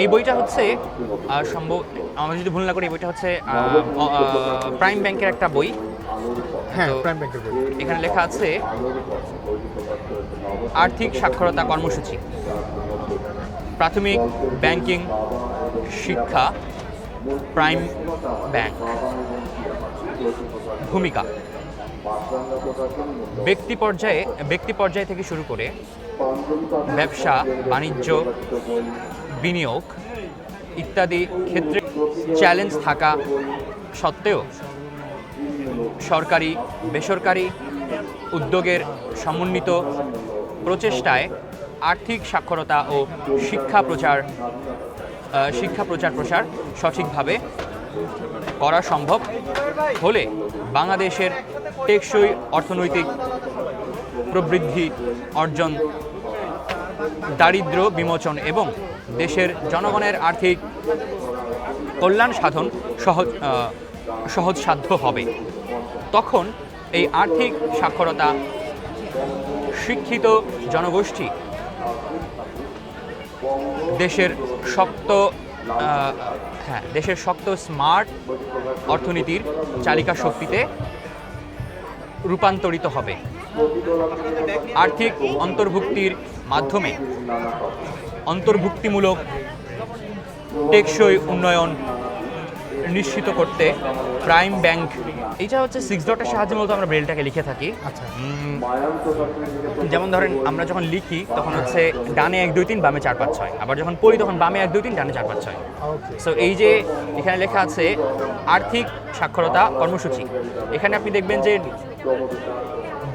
এই বইটা হচ্ছে সম্ভব আমরা যদি ভুল না করি এই বইটা হচ্ছে প্রাইম ব্যাংকের একটা বই। হ্যাঁ প্রাইম ব্যাংকের বই। এখানে লেখা আছে আর্থিক সাক্ষরতা কর্মসূচি প্রাথমিক ব্যাংকিং শিক্ষা প্রাইম ব্যাংক ভূমিকা ব্যক্তি পর্যায়ে ব্যক্তি পর্যায় থেকে শুরু করে ব্যবসা বাণিজ্য বিনিয়োগ ইত্যাদি ক্ষেত্রে চ্যালেঞ্জ থাকা সত্ত্বেও সরকারি, বেসরকারি উদ্যোগের সমন্বিত প্রচেষ্টায় আর্থিক সাক্ষরতা ও শিক্ষা প্রচার শিক্ষা প্রচার প্রসার সঠিকভাবে করা সম্ভব হলে বাংলাদেশের টেকসই অর্থনৈতিক প্রবৃদ্ধি, অর্জন দারিদ্র বিমোচন এবং দেশের জনগণের আর্থিক কল্যাণ সাধন সহজ সহজসাধ্য হবে। তখন এই আর্থিক সাক্ষরতা শিক্ষিত জনগোষ্ঠী দেশের শক্ত হ্যাঁ দেশের শক্ত স্মার্ট অর্থনীতির চালিকা শক্তিতে রূপান্তরিত হবে। আর্থিক অন্তর্ভুক্তির মাধ্যমে অন্তর্ভুক্তিমূলক টেকসই উন্নয়ন নিশ্চিত করতে প্রাইম ব্যাংক এটা হচ্ছে সিক্স ডটের সাহায্যে মূলত আমরা ব্রেলটাকে লিখে থাকি। আচ্ছা। যেমন ধরেন আমরা যখন লিখি তখন হচ্ছে ডানে এক দুই তিন বামে চার পাঁচ ছয়। আবার যখন পড়ি তখন বামে এক দুই তিন ডানে চার পাঁচ ছয়। সো এই যে এখানে লেখা আছে আর্থিক সাক্ষরতা কর্মসূচি। এখানে আপনি দেখবেন যে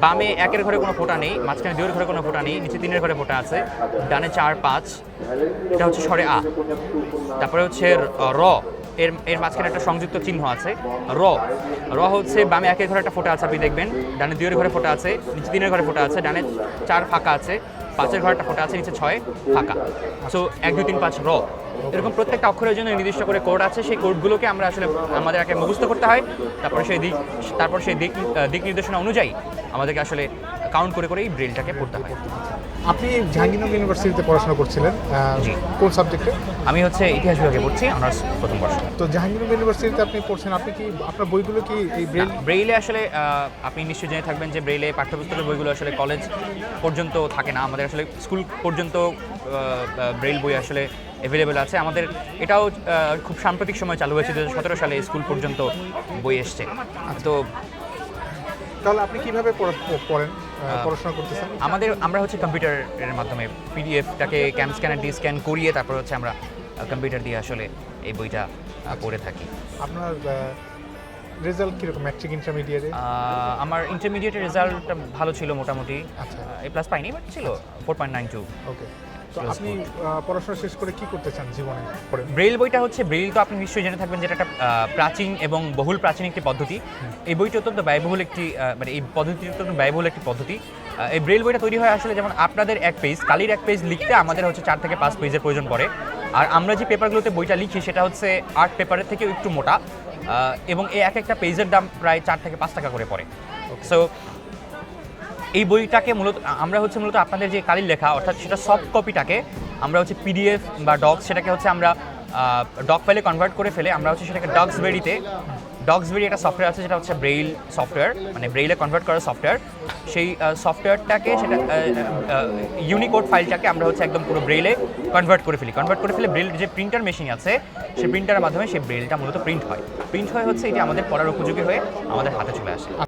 বামে একের ঘরে কোনো ফোটা নেই, মাঝখানে দুইয়ের ঘরে কোনো ফোটা নেই, নিচে তিনের ঘরে ফোটা আছে, ডানে চার পাঁচ, এটা হচ্ছে সরে আ। তারপরে হচ্ছে র এর এর মাঝখানে একটা সংযুক্ত চিহ্ন আছে, র। র হচ্ছে বামে একের ঘরে একটা ফোঁটা আছে, আপনি দেখবেন। ডানে দুইয়ের ঘরে ফোঁটা আছে, নিচে তিনের ঘরে ফোঁটা আছে, ডানে চার ফাঁকা আছে, পাঁচের ঘরে একটা ফোঁটা আছে, নিচে ছয় ফাঁকা। সো এক, দুই, তিন, পাঁচ, র। এরকম প্রত্যেকটা অক্ষরের জন্য নির্দিষ্ট করে কোড আছে, সেই কোডগুলোকে আমরা আসলে আমাদের আগে মুখস্থ করতে হয়, তারপরে সেই দিক, তারপর সেই দিক দিক নির্দেশনা অনুযায়ী আমাদেরকে আসলে কাউন্ট করে করে এই ব্রেলটাকে পড়তে হয়। আপনি জাহাঙ্গীরনগর ইউনিভার্সিটিতে পড়াশোনা করছিলেন। কোন সাবজেক্টে আমি হচ্ছে ইতিহাস বিভাগে পড়ছি অনার্স প্রথম বর্ষ। তো জাহাঙ্গীরনগর ইউনিভার্সিটিতে আপনি পড়ছেন আপনি কি আপনার বইগুলো কি এই ব্রেল ব্রেইলে আসলে আপনি নিশ্চয়ই জেনে থাকবেন যে ব্রেইলে পাঠ্যপুস্তকের বইগুলো আসলে কলেজ পর্যন্ত থাকে না। আমাদের আসলে স্কুল পর্যন্ত ব্রেইল বই আসলে অ্যাভেলেবেল আছে। আমাদের এটাও খুব সাম্প্রতিক সময় চালু হয়েছে দু সতেরো সালে স্কুল পর্যন্ত বই এসছে। তো তাহলে আপনি কীভাবে পড়েন? পড়াশোনা করতেছেন? আমাদের আমরা হচ্ছে কম্পিউটারের মাধ্যমে পিডিএফটাকে ক্যাম স্ক্যানার ডি স্ক্যান করিয়ে তারপর হচ্ছে আমরা কম্পিউটার দিয়ে আসলে এই বইটা পড়ে থাকি। আপনার রেজাল্ট কীরকম? ম্যাট্রিক ইন্টারমিডিয়েটে আমার ইন্টারমিডিয়েটের রেজাল্টটা ভালো ছিল মোটামুটি। আচ্ছা। এ প্লাস পাইনি বাট ছিল four point nine two okay তো আপনি পড়াশোনা শেষ করে কি করতে চান জীবনে? ব্রেইল বইটা হচ্ছে ব্রেইল তো আপনি নিশ্চয়ই জেনে থাকবেন যেটা একটা প্রাচীন এবং বহুল প্রাচীন একটি পদ্ধতি। এই বইটি অত্যন্ত ব্যয়বহুল একটি মানে এই পদ্ধতি অত্যন্ত ব্যয়বহুল একটি পদ্ধতি। এই ব্রেইল বইটা তৈরি হয় আসলে যেমন আপনাদের এক পেজ কালির এক পেজ লিখতে আমাদের হচ্ছে চার থেকে পাঁচ পেজের প্রয়োজন পড়ে। আর আমরা যে পেপারগুলোতে বইটা লিখি সেটা হচ্ছে আর্ট পেপারের থেকে একটু মোটা এবং এই এক একটা পেজের দাম প্রায় চার থেকে পাঁচ টাকা করে পড়ে। সো এই বইটাকে মূলত আমরা হচ্ছে মূলত আপনাদের যে কালির লেখা, অর্থাৎ সেটা সফট কপিটাকে আমরা হচ্ছে পিডিএফ বা ডক্স সেটাকে হচ্ছে আমরা ডক ফাইলে কনভার্ট করে ফেলে আমরা হচ্ছে সেটাকে ডক্সবেরিতে ডক্সবেরি একটা সফটওয়্যার আছে যেটা হচ্ছে ব্রেইল সফটওয়্যার মানে ব্রেইলে কনভার্ট করা সফটওয়্যার সেই সফটওয়্যারটাকে সেটা ইউনিকোড ফাইলটাকে আমরা হচ্ছে একদম পুরো ব্রেইলে কনভার্ট করে ফেলি। কনভার্ট করে ফেলে ব্রেইল যে প্রিন্টার মেশিন আছে, সেই প্রিন্টারের মাধ্যমে সেই ব্রেইলটা মূলত প্রিন্ট হয়। প্রিন্ট হয়ে হচ্ছে এটি আমাদের পড়ার উপযোগী হয়ে আমাদের হাতে চলে আসে।